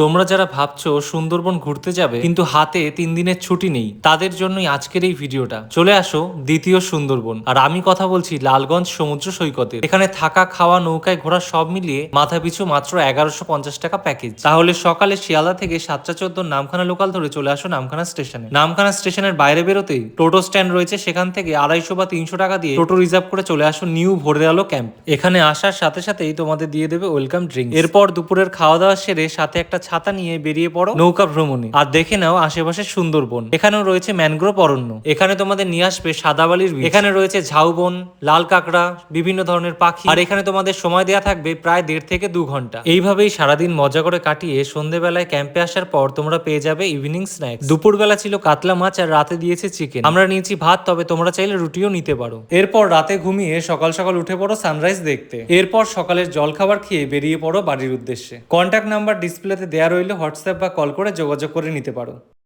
তোমরা যারা ভাবছ সুন্দরবন ঘুরতে যাবে, কিন্তু হাতে তিন দিনের ছুটি নেই, তাদের জন্যই আজকের এই ভিডিওটা। চলে আসো দ্বিতীয় সুন্দরবন। আর আমি কথা বলছি লালগঞ্জ সমুদ্র সৈকতে এখানে থাকা, খাওয়া, নৌকায় ঘোরা সব মিলিয়ে মাথা পিছু মাত্র এগারোশো পঞ্চাশ টাকা প্যাকেজ তাহলে সকালে শিয়ালদা থেকে সাতটা চোদ্দ নামখানা লোকাল ধরে চলে আসো নামখানা স্টেশনে। নামখানা স্টেশনের বাইরে বেরোতেই টোটো স্ট্যান্ড রয়েছে, সেখান থেকে আড়াইশো বা তিনশো টাকা দিয়ে টোটো রিজার্ভ করে চলে আসো নিউ ভোরের আলো ক্যাম্প এখানে আসার সাথে সাথেই তোমাদের দিয়ে দেবে ওয়েলকাম ড্রিঙ্ক এরপর দুপুরের খাওয়া দাওয়া সেরে সাথে একটা ছাতা নিয়ে বেরিয়ে পড়ো। নৌকা ভ্রমণে। আর দেখে নাও আশেপাশে সুন্দরবন। এখানেও রয়েছে ম্যানগ্রোভ অরণ্য। এখানে তোমাদের নিয়ে আসবে সাদাবালির। এখানে রয়েছে ঝাউবন, লাল কাঁকড়া, বিভিন্ন ধরনের পাখি। আর এখানে তোমাদের সময় দেওয়া থাকবে প্রায় দেড় থেকে দু ঘণ্টা। এইভাবেই সারাদিন মজা করে কাটিয়ে সন্ধেবেলায় ক্যাম্পে আসার পর তোমরা পেয়ে যাবে ইভিনিং স্ন্যাক্স। দুপুরবেলা ছিল কাতলা মাছ আর রাতে দিয়েছে চিকেন। আমরা নিয়েছি ভাত, তবে তোমরা চাইলে রুটিও নিতে পারো। এরপর রাতে ঘুমিয়ে সকাল সকাল উঠে পড়ো সানরাইজ দেখতে। এরপর সকালের জলখাবার খেয়ে বেরিয়ে পড়ো বাড়ির উদ্দেশ্যে। কন্ট্যাক্ট নাম্বার ডিসপ্লেতে দেওয়া রইল হোয়াটসঅ্যাপ বা কল করে যোগাযোগ করে নিতে পারো।